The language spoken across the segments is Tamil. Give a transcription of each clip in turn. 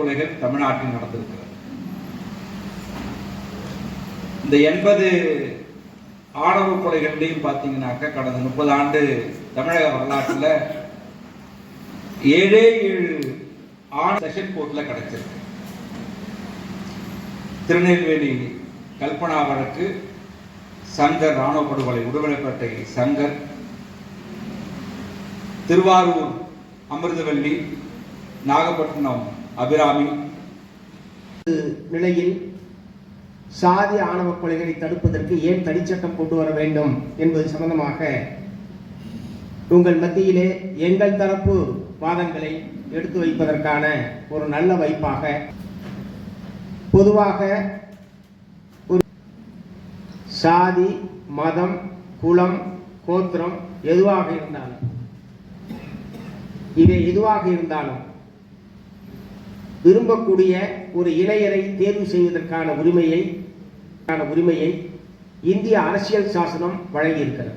ஆணவ கொலைகள் தமிழ்நாட்டில் நடந்திருக்கிறது. இந்த எண்பது ஆணவ கொலைகள்லையும் பார்த்தீங்கன்னாக்க கடந்த முப்பது ஆண்டு தமிழக வரலாற்றில் ஏழே ஏழு ஆண செஷன் கோர்ட்டில் கிடைச்சிருக்கு. திருநெல்வேலி கல்பனா வழக்கு சங்கர் ராணுவ படுகொலை உடுமலைப்பேட்டை சங்கர் திருவாரூர் அமிர்தவல்லி நாகப்பட்டினம் அபிராமி. நிலையில் சாதி ஆணவ கொலைகளை தடுப்பதற்கு ஏன் தனிச்சட்டம் கொண்டு வர வேண்டும் என்பது சம்பந்தமாக உங்கள் மத்தியிலே எங்கள் தரப்பு வாதங்களை எடுத்து வைப்பதற்கான ஒரு நல்ல வாய்ப்பாக பொதுவாக ஒரு சாதி மதம் குலம் கோத்திரம் எதுவாக இருந்தாலும் இவை எதுவாக இருந்தாலும் விரும்பக்கூடிய ஒரு இளையரை தேர்வு செய்வதற்கான உரிமையை உரிமையை இந்திய அரசியல் சாசனம் வழங்கியிருக்கிறது.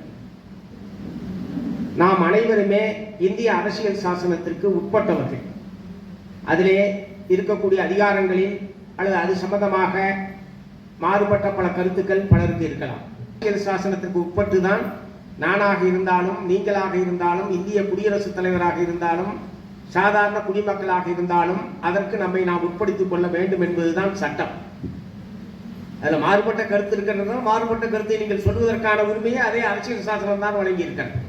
நாம் அனைவருமே இந்திய அரசியல் சாசனத்திற்கு உட்பட்டவர்கள். அதிலே இருக்கக்கூடிய அதிகாரங்களில் அல்லது அது சம்பந்தமாக மாறுபட்ட பல கருத்துக்கள் பலருக்கு இருக்கலாம். அரசியல் சாசனத்திற்கு உட்பட்டு தான் நானாக இருந்தாலும் நீங்களாக இருந்தாலும் இந்திய குடியரசுத் தலைவராக இருந்தாலும் சாதாரண குடிமக்களாக இருந்தாலும் அதற்கு நம்மை நாம் உட்படுத்திக் கொள்ள வேண்டும் என்பதுதான் சட்டம். அதில் மாறுபட்ட கருத்து இருக்கிறது மாறுபட்ட கருத்தை நீங்கள் சொல்வதற்கான உரிமையை அதே அரசியல் சாசனம் தான் வழங்கியிருக்கிறது.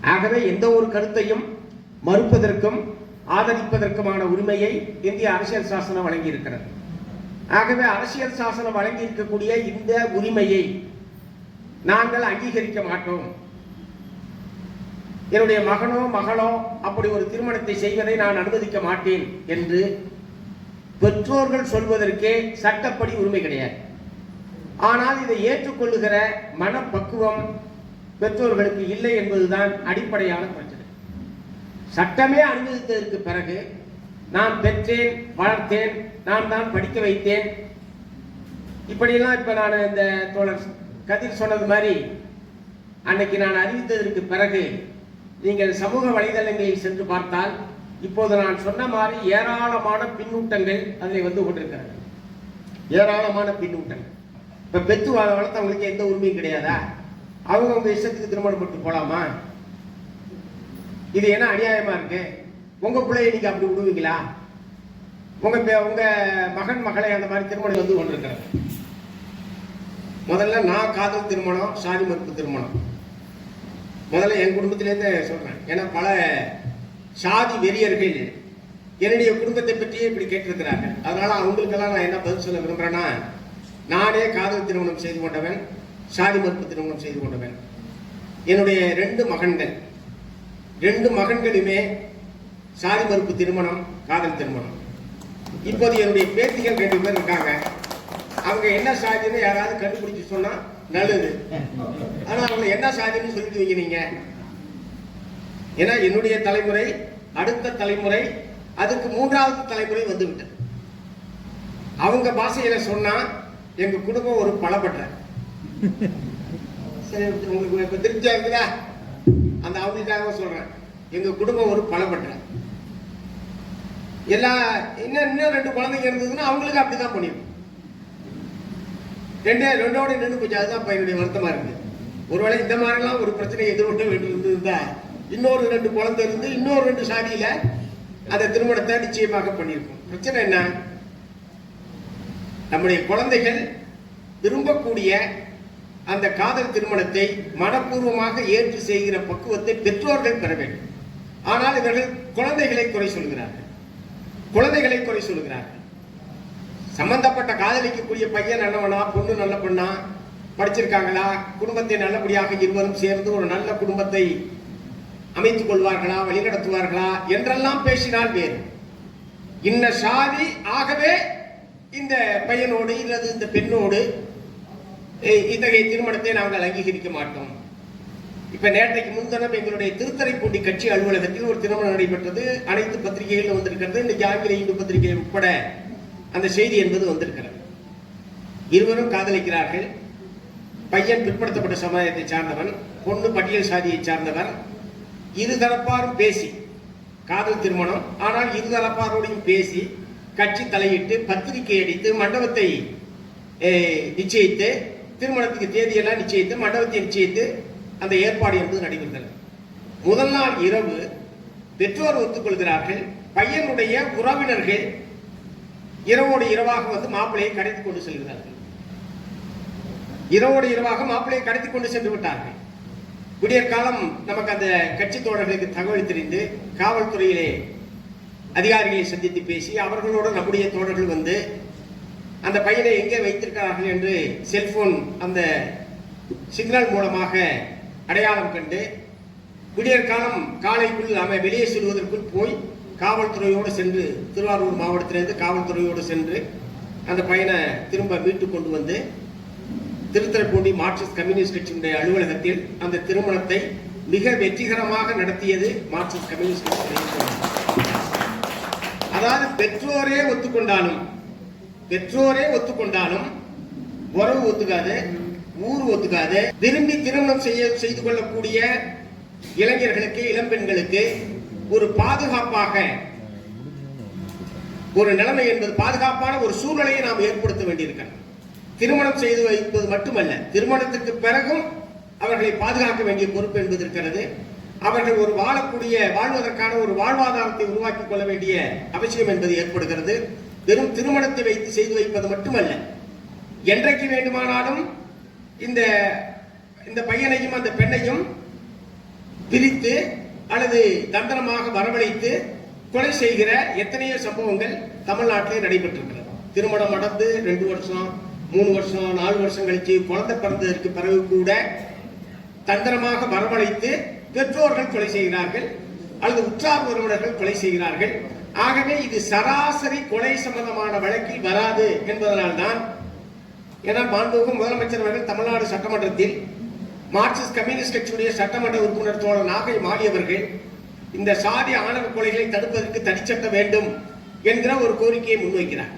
ஆகவே எந்த ஒரு கருத்தையும் மறுப்பதற்கும் ஆதரிப்பதற்குமான உரிமையை இந்திய அரசியல் சாசனம் வழங்கியிருக்கிறது. ஆகவே அரசியல் சாசனம் வழங்கியிருக்கக்கூடிய இந்த உரிமையை நாங்கள் அங்கீகரிக்க மாட்டோம். என்னுடைய மகனோ மகளோ அப்படி ஒரு திருமணத்தை செய்வதை நான் அனுமதிக்க மாட்டேன் என்று பெற்றோர்கள் சொல்வதற்கே சட்டப்படி உரிமை கிடையாது. ஆனால் இதை ஏற்றுக்கொள்ளுகிற மனப்பக்குவம் பெற்றோர்களுக்கு இல்லை என்பதுதான் அடிப்படையான பிரச்சனை. சட்டமே அனுமதித்ததற்கு பிறகு நான் பெற்றேன் வளர்த்தேன் நான் தான் படிக்க வைத்தேன். இப்படியெல்லாம் இப்போ நான் இந்த தோழர் கதிர் சொன்னது மாதிரி அன்னைக்கு நான் அறிவித்ததற்கு பிறகு நீங்கள் சமூக வலைதளங்களில் சென்று பார்த்தால் இப்போது நான் சொன்ன மாதிரி ஏராளமான பின்னூட்டங்கள் அதில் வந்து கொண்டிருக்கிறது. ஏராளமான பின்னூட்டங்கள். இப்போ பெத்து வளர்த்தவங்களுக்கு எந்த உரிமையும் கிடையாதா? அவங்க உங்கள் இஷ்டத்துக்கு திருமணம் பண்ணிட்டு போலாமா? இது என்ன அநியாயமா இருக்கு? உங்கள் பிள்ளைய நீங்கள் அப்படி விடுவீங்களா? உங்கள் உங்கள் மகன் மகளை அந்த மாதிரி திருமணம் வந்து கொண்டிருக்கிறது. முதல்ல நான் காதல் திருமணம் சாதி மறுப்பு திருமணம். முதல்ல என் குடும்பத்திலேருந்து சொல்கிறேன் ஏன்னா பல சாதி வெறியர்கள் என்னுடைய குடும்பத்தை பற்றியே இப்படி கேட்டிருக்கிறாங்க அதனால அவங்களுக்கெல்லாம் நான் என்ன பதில் சொல்ல விரும்புறேன்னா நானே காதல் திருமணம் செய்து கொண்டவன் சாதி மறுப்பு திருமணம் செய்து கொண்டவன். என்னுடைய ரெண்டு மகன்கள் ரெண்டு மகன்களுமே சாதி மறுப்பு திருமணம் காதல் திருமணம். இப்போது என்னுடைய பேத்திகள் ரெண்டு பேர் இருக்காங்க. அவங்க என்ன சாதின்னு யாராவது கண்டுபிடிச்சு சொன்னால் நல்லது. ஆனா அவங்க என்ன சாதின்னு சொல்லிட்டு வைக்கிறீங்க ஏன்னா என்னுடைய தலைமுறை அடுத்த தலைமுறை அதுக்கு மூன்றாவது தலைமுறை வந்து விட்டது அவங்க பாஷையில சொன்னா எங்க குடும்பம் ஒரு பலப்பட்ட சரி உங்களுக்கு இப்ப திருப்தியா இருக்குதா? அந்த அவங்களுக்காக சொல்றேன். எங்க குடும்பம் ஒரு பலப்பட்ட எல்லா இன்னும் இன்னும் ரெண்டு குழந்தைங்க இருந்ததுன்னா அவங்களுக்கு அப்படிதான் பண்ணிருக்கும். ரெண்டே ரெண்டோட நின்று போச்சு அதுதான் இப்ப என்னுடைய வருத்தமாக இருக்கு. ஒருவேளை இந்த மாதிரிலாம் ஒரு பிரச்சனை எதிர்கொண்டு வேண்டி இருந்திருந்தா இன்னொரு ரெண்டு குழந்தை இருந்து இன்னொரு ரெண்டு சாதியில அந்த திருமணத்தை நிச்சயமாக பண்ணியிருக்கோம் பிரச்சனை என்ன? நம்முடைய குழந்தைகள் விரும்பக்கூடிய அந்த காதல் திருமணத்தை மனப்பூர்வமாக ஏற்று செய்கிற பக்குவத்தை பெற்றோர்கள் பெற வேண்டும். ஆனால் இவர்கள் குழந்தைகளை குறை சொல்கிறார்கள். குழந்தைகளை குறை சொல்கிறார்கள். சம்பந்தப்பட்ட காதலிக்கக்கூடிய பையன் நல்லவனா பொண்ணு நல்ல பொண்ணா படிச்சிருக்காங்களா? குடும்பத்தை நல்லபடியாக இருவரும் சேர்ந்து ஒரு நல்ல குடும்பத்தை அமைத்துக் கொள்வார்களா வழிநடத்துவார்களா என்றெல்லாம் பேசினால் வேறு. இன்ன சாதி ஆகவே இந்த பையனோடு இல்லது இந்த பெண்ணோடு இத்தகைய திருமணத்தை நாங்கள் அங்கீகரிக்க மாட்டோம். இப்ப நேற்றைக்கு முன்தினம் எங்களுடைய திருத்தரைப்பூண்டி கட்சி அலுவலகத்தில் ஒரு திருமணம் நடைபெற்றது. அனைத்து பத்திரிகைகளில் வந்திருக்கிறது. இன்னைக்கு ஆங்கில இந்து பத்திரிகை உட்பட அந்த செய்தி என்பது வந்திருக்கிறது. இருவரும் காதலிக்கிறார்கள். பையன் பிற்படுத்தப்பட்ட சமுதாயத்தை சார்ந்தவன் பொண்ணு பட்டியல் சாதியை சார்ந்தவர் இரு தரப்பாரும் பேசி காதல் திருமணம். ஆனால் இரு தரப்பாரோடையும் பேசி கட்சி தலையிட்டு பத்திரிகை அடித்து மண்டபத்தை நிச்சயித்து திருமணத்துக்கு தேதியெல்லாம் நிச்சயித்து மண்டபத்தை நிச்சயித்து அந்த ஏற்பாடு என்பது நடைபெறுகிறது. முதல் நாள் இரவு பெற்றோர் ஒத்துக்கொள்கிறார்கள். பையனுடைய உறவினர்கள் இரவோடு இரவாக வந்து மாப்பிள்ளையை கடத்தி கொண்டு செல்கிறார்கள். இரவோடு இரவாக மாப்பிள்ளையை கடத்தி கொண்டு சென்று விட்டார்கள். விடியற் காலம் நமக்கு அந்த கட்சி தோழர்களுக்கு தகவல் தெரிந்து காவல்துறையிலே அதிகாரிகளை சந்தித்து பேசி அவர்களோடு நம்முடைய தோழர்கள் வந்து அந்த பையனை எங்கே வைத்திருக்கிறார்கள் என்று செல்போன் அந்த சிக்னல் மூலமாக அடையாளம் கண்டு விடியற் காலம் காலைக்குள் அவன் வெளியே செல்வதற்குள் போய் காவல்துறையோடு சென்று திருவாரூர் மாவட்டத்திலேருந்து காவல்துறையோடு சென்று அந்த பையனை திரும்ப மீட்டு கொண்டு வந்து திருத்துறைப்பூண்டி மார்க்சிஸ்ட் கம்யூனிஸ்ட் கட்சியினுடைய அலுவலகத்தில் அந்த திருமணத்தை மிக வெற்றிகரமாக நடத்தியது மார்க்சிஸ்ட் கம்யூனிஸ்ட் கட்சி அதாவது பெற்றோரே ஒத்துக்கொண்டாலும் பெற்றோரே ஒத்துக்கொண்டாலும் உறவு ஒத்துக்காது ஊர் ஒத்துக்காது. விரும்பி திருமணம் செய்ய செய்து கொள்ளக்கூடிய இளைஞர்களுக்கு இளம்பெண்களுக்கு ஒரு பாதுகாப்பாக ஒரு நிலைமை என்பது பாதுகாப்பான ஒரு சூழ்நிலையை நாம் ஏற்படுத்த வேண்டியிருக்கிறது. திருமணம் செய்து வைப்பது மட்டுமல்ல திருமணத்துக்கு பிறகும் அவர்களை பாதுகாக்க வேண்டிய பொறுப்பு என்பது இருக்கிறது. அவர்கள் ஒரு வாழக்கூடிய வாழ்வதற்கான ஒரு வாழ்வாதாரத்தை உருவாக்கிக் கொள்ள வேண்டிய அவசியம் என்பது ஏற்படுகிறது. வெறும் திருமணத்தை வைத்து செய்து வைப்பது மட்டுமல்ல என்றைக்கு வேண்டுமானாலும் இந்த இந்த பையனையும் அந்த பெண்ணையும் பிரித்து அல்லது தந்திரமாக வரவழைத்து கொலை செய்கிற எத்தனையோ சம்பவங்கள் தமிழ்நாட்டிலே நடைபெற்றிருக்கிறது திருமணம் நடந்து ரெண்டு வருஷம் மூணு வருஷம் நாலு வருஷம் கழிச்சு குழந்தை பிறந்ததற்கு பிறகு கூட தந்திரமாக வரவழைத்து பெற்றோர்கள் கொலை செய்கிறார்கள் அல்லது உற்றார் உறவினர்கள் கொலை செய்கிறார்கள். ஆகவே இது சராசரி கொலை சம்பந்தமான வழக்கில் வராது என்பதனால்தான் ஏன்னா மாண்புமிகு முதலமைச்சர் அவர்கள் தமிழ்நாடு சட்டமன்றத்தில் மார்க்சிஸ்ட் கம்யூனிஸ்ட் கட்சியுடைய சட்டமன்ற உறுப்பினர் தோழர் நாகை மாலியவர்கள் இந்த சாதி ஆணவ கொலைகளை தடுப்பதற்கு தனிச்சட்டம் வேண்டும் என்கிற ஒரு கோரிக்கையை முன்வைக்கிறார்.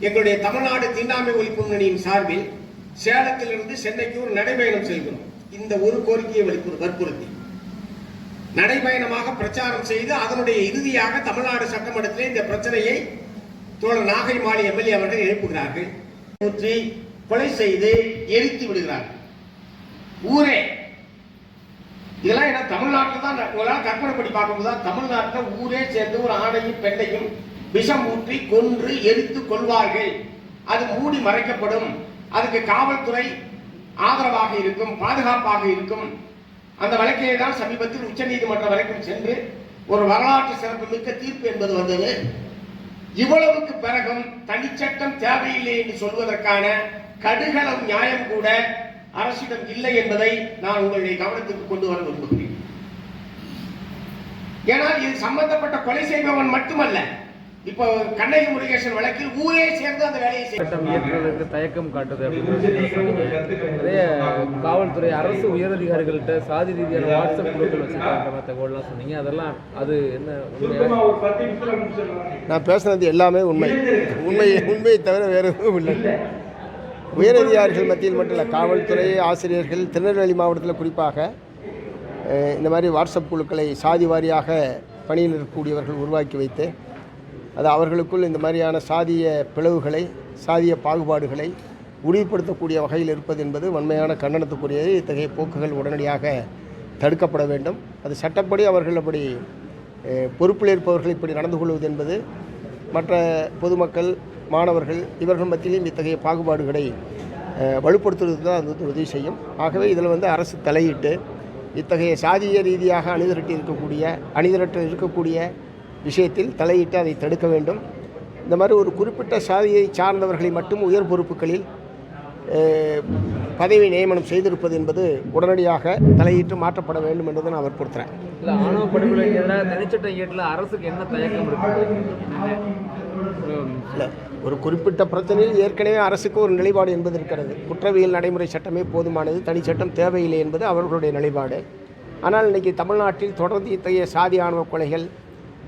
எங்களுடைய தமிழ்நாடு தீண்டாமை ஒழிப்பு முன்னணியின் சார்பில் சேலத்திலிருந்து சென்னைக்கு ஒரு நடைபயணம் செல்கிறோம் இந்த ஒரு கோரிக்கையை வலிப்பு- வற்புறுத்தி. நடைபயணமாக பிரச்சாரம் செய்து அதனுடைய இறுதியாக தமிழ்நாடு சட்டமன்றத்திலே இந்த பிரச்சனையை தோழர் நாகை மாலி எம்எல்ஏ அவர்கள் எழுப்புகிறார்கள். கொலை செய்து எரித்து விடுகிறார்கள். ஊரே. இதெல்லாம் என்ன தமிழ்நாட்டில் தான் உங்களால் கற்பனை பண்ணி பார்க்கும்போது தான் தமிழ்நாட்டில் ஊரே சேர்ந்து ஒரு ஆணையும் பெண்ணையும் விஷம் ஊற்றி கொன்று எரித்து கொள்வார்கள். அது மூடி மறைக்கப்படும். அதுக்கு காவல்துறை ஆதரவாக இருக்கும் பாதுகாப்பாக இருக்கும். அந்த வழக்கிலே தான் சமீபத்தில் உச்சநீதிமன்ற வரைக்கும் சென்று ஒரு வரலாற்று சிறப்பு மிக்க தீர்ப்பு என்பது வந்தது. இவ்வளவுக்கு பிறகும் தனிச்சட்டம் தேவையில்லை என்று சொல்வதற்கான கடுகளவு நியாயம் கூட அரசிடம் இல்லை என்பதை நான் உங்களுடைய கவனத்திற்கு கொண்டு வர விரும்புகிறேன். ஏனால் இது சம்பந்தப்பட்ட கொலை செய்பவன் மட்டுமல்ல. இப்போ கண்ணகி முருகேசன் வழக்கில் ஊரே சேர்ந்து அந்த வேலையை சட்டம் இயற்றுவதற்கு தயக்கம் காட்டுது. நிறைய காவல்துறை அரசு உயரதிகாரிகள்கிட்ட சாதி ரீதியான வாட்ஸ்அப் குழுக்கள் வச்சுருக்காங்க மற்ற தகவல்லாம் சொன்னீங்க. அதெல்லாம் அது என்ன நான் பேசுனது எல்லாமே உண்மை. உண்மை உண்மையை தவிர வேறு எதுவும் இல்லை. உயரதிகாரிகள் மத்தியில் மட்டும் இல்லை காவல்துறை ஆசிரியர்கள் திருநெல்வேலி மாவட்டத்தில் குறிப்பாக இந்த மாதிரி வாட்ஸ்அப் குழுக்களை சாதி வாரியாக பணியில் இருக்கக்கூடியவர்கள் உருவாக்கி வைத்து அது அவர்களுக்குள் இந்த மாதிரியான சாதிய பிளவுகளை சாதிய பாகுபாடுகளை உறுதிப்படுத்தக்கூடிய வகையில் இருப்பது என்பது வன்மையான கண்டனத்துக்குரியது. இத்தகைய போக்குகள் உடனடியாக தடுக்கப்பட வேண்டும். அது சட்டப்படி அவர்கள் அப்படி பொறுப்பில் இருப்பவர்கள் இப்படி நடந்து கொள்வது என்பது மற்ற பொதுமக்கள் மாணவர்கள் இவர்கள் மத்தியிலும் இத்தகைய பாகுபாடுகளை அஹ், வலுப்படுத்துவதற்கு தான் அது வந்து உதவி செய்யும். ஆகவே இதில் வந்து அரசு தலையிட்டு இத்தகைய சாதிய ரீதியாக அணிதிரட்டி இருக்கக்கூடிய அணிதிரட்ட இருக்கக்கூடிய விஷயத்தில் தலையிட்டு அதை தடுக்க வேண்டும். இந்த மாதிரி ஒரு குறிப்பிட்ட சாதியை சார்ந்தவர்களை மட்டும் உயர் பொறுப்புகளில் பதவி நியமனம் செய்திருப்பது என்பது உடனடியாக தலையிட்டு மாற்றப்பட வேண்டும் என்பதை நான் வற்புறுத்துகிறேன் இல்லை ஆணவ படுகொலைக்கு எதிராக தனிச்சட்டம் இயற்றல அரசுக்கு என்ன தயக்கம் இருக்கு? ஒரு குறிப்பிட்ட பிரச்சனையில் ஏற்கனவே அரசுக்கு ஒரு நிலைப்பாடு என்பது இருக்கிறது. குற்றவியல் நடைமுறை சட்டமே போதுமானது தனிச்சட்டம் தேவையில்லை என்பது அவர்களுடைய நிலைப்பாடு. ஆனால் இன்றைக்கி தமிழ்நாட்டில் தொடர்ந்து இத்தகைய சாதி ஆணவ கொலைகள்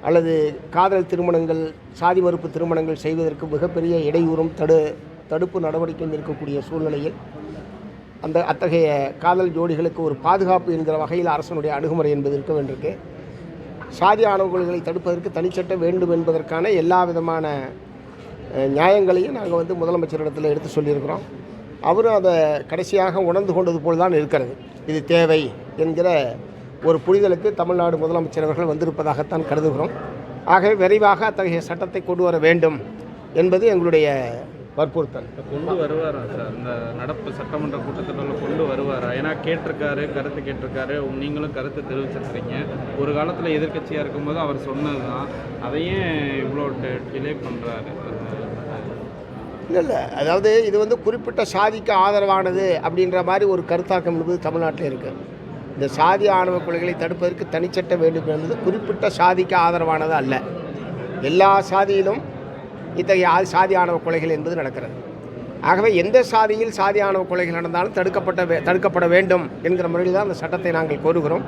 அல்லது காதல் திருமணங்கள் சாதி மறுப்பு திருமணங்கள் செய்வதற்கு மிகப்பெரிய இடையூறும் தடு தடுப்பு நடவடிக்கையும் இருக்கக்கூடிய சூழ்நிலையில் அந்த அத்தகைய காதல் ஜோடிகளுக்கு ஒரு பாதுகாப்பு என்கிற வகையில் அரசனுடைய அணுகுமுறை என்பது இருக்க வேண்டியிருக்கு. சாதி ஆணவ கொலைகளை தடுப்பதற்கு தனிச்சட்டம் வேண்டும் என்பதற்கான எல்லா விதமான நியாயங்களையும் நாங்கள் வந்து முதலமைச்சரிடத்தில் எடுத்து சொல்லியிருக்கிறோம். அவரும் அதை கடைசியாக உணர்ந்து கொண்டது போல் தான் இருக்கிறது. இது தேவை என்கிற ஒரு புரிதலுக்கு தமிழ்நாடு முதலமைச்சர் அவர்கள் வந்திருப்பதாகத்தான் கருதுகிறோம். ஆகவே விரைவாக அத்தகைய சட்டத்தை கொண்டு வர வேண்டும் என்பது எங்களுடைய வற்புறுத்தல். கொண்டு வருவாரா சார்? இந்த நடப்பு சட்டமன்ற கூட்டத்தொடரில் கொண்டு வருவாரா? ஏன்னா கேட்டிருக்காரு கருத்து கேட்டிருக்காரு. நீங்களும் கருத்து தெரிவிச்சிருக்கிறீங்க. ஒரு காலத்தில் எதிர்க்கட்சியாக இருக்கும்போது அவர் சொன்னது தான் அதையே இவ்வளோ டிலே பண்ணுறாரு இல்லை இல்லை. அதாவது இது வந்து குறிப்பிட்ட சாதிக்கு ஆதரவானது அப்படின்ற மாதிரி ஒரு கருத்தாக்கம் என்பது தமிழ்நாட்டில் இருக்குது இந்த சாதி ஆணவ கொலைகளை தடுப்பதற்கு தனிச்சட்டம் வேண்டும் என்பது குறிப்பிட்ட சாதிக்கு ஆதரவானது அல்ல. எல்லா சாதியிலும் இத்தகைய சாதி ஆணவ கொலைகள் என்பது நடக்கிறது. ஆகவே எந்த சாதியில் சாதி ஆணவ கொலைகள் நடந்தாலும் தடுக்கப்பட்ட தடுக்கப்பட வேண்டும் என்கிற முறையில் தான் அந்த சட்டத்தை நாங்கள் கோருகிறோம்.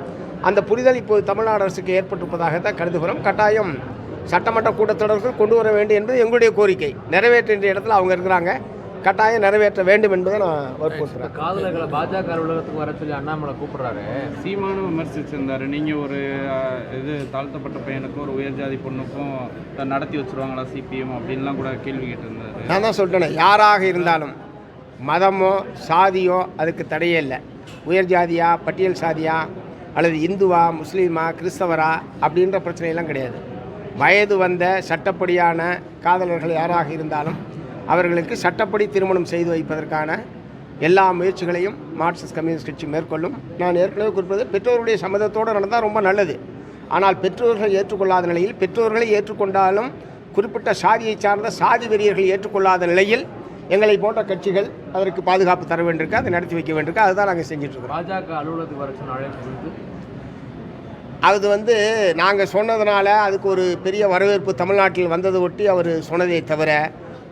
அந்த புரிதல் இப்போது தமிழ்நாடு அரசுக்கு ஏற்பட்டிருப்பதாக தான் கருதுகிறோம். கட்டாயம் சட்டமன்ற கூட்டத்தொடர்கள் கொண்டு வர வேண்டும் என்பது எங்களுடைய கோரிக்கை. நிறைவேற்றுகின்ற இடத்துல அவங்க இருக்கிறாங்க. கட்டாயம் நிறைவேற்ற வேண்டும் என்பதை நான் வற்புறுத்துகிறேன் காதலர்களை பாஜக அலுவலகத்துக்கு வர சொல்லி அண்ணாமலை கூப்பிடுறாரு. சீமானும் விமர்சிச்சிருந்தாரு. நீங்கள் ஒரு இது தாழ்த்தப்பட்ட பையனுக்கும் ஒரு உயர்ஜாதி பொண்ணுக்கும் நடத்தி வச்சிருவாங்களா சிபிஎம் அப்படின்லாம் கூட கேள்வி கேட்டிருந்தாரு. நான் தான் சொல்லிட்டேனே யாராக இருந்தாலும் மதமோ சாதியோ அதுக்கு தடையே இல்லை. உயர் ஜாதியா பட்டியல் சாதியா அல்லது இந்துவா முஸ்லீமா கிறிஸ்தவரா அப்படின்ற பிரச்சனையெல்லாம் கிடையாது. வயது வந்த சட்டப்படியான காதலர்கள் யாராக இருந்தாலும் அவர்களுக்கு சட்டப்படி திருமணம் செய்து வைப்பதற்கான எல்லா முயற்சிகளையும் மார்க்சிஸ்ட் கம்யூனிஸ்ட் கட்சி மேற்கொள்ளும். நான் ஏற்கனவே குறிப்பிட்டது பெற்றோருடைய சம்மதத்தோடு நடந்தால் ரொம்ப நல்லது. ஆனால் பெற்றோர்கள் ஏற்றுக்கொள்ளாத நிலையில் பெற்றோர்களை ஏற்றுக்கொண்டாலும் குறிப்பிட்ட சாதியை சார்ந்த சாதி வெறியர்கள் ஏற்றுக்கொள்ளாத நிலையில் எங்களை போன்ற கட்சிகள் அதற்கு பாதுகாப்பு தர வேண்டியிருக்கு அதை நடத்தி வைக்க வேண்டியிருக்கு. அதுதான் நாங்கள் செஞ்சுட்டு இருக்கிறோம் பாஜக அலுவலகத்துக்கு வர சொன்ன அது வந்து நாங்கள் சொன்னதுனால அதுக்கு ஒரு பெரிய வரவேற்பு தமிழ்நாட்டில் வந்ததை ஒட்டி அவர் சொன்னதே தவிர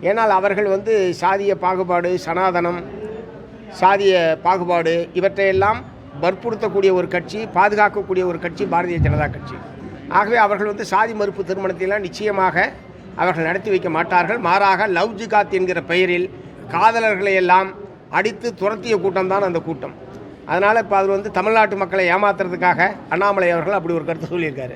ஏனால் அவர்கள் வந்து சாதிய பாகுபாடு சனாதனம் சாதிய பாகுபாடு இவற்றையெல்லாம் வற்புறுத்தக்கூடிய ஒரு கட்சி பாதுகாக்கக்கூடிய ஒரு கட்சி பாரதிய ஜனதா கட்சி. ஆகவே அவர்கள் வந்து சாதி மறுப்பு திருமணத்தையெல்லாம் நிச்சயமாக அவர்கள் நடத்தி வைக்க மாட்டார்கள். மாறாக லவ் ஜிகாத் என்கிற பெயரில் காதலர்களை எல்லாம் அடித்து துரத்திய கூட்டம் தான் அந்த கூட்டம். அதனால் இப்போ அது வந்து தமிழ்நாட்டு மக்களை ஏமாத்துறதுக்காக அண்ணாமலை அவர்கள் அப்படி ஒரு கருத்து சொல்லியிருக்காரு.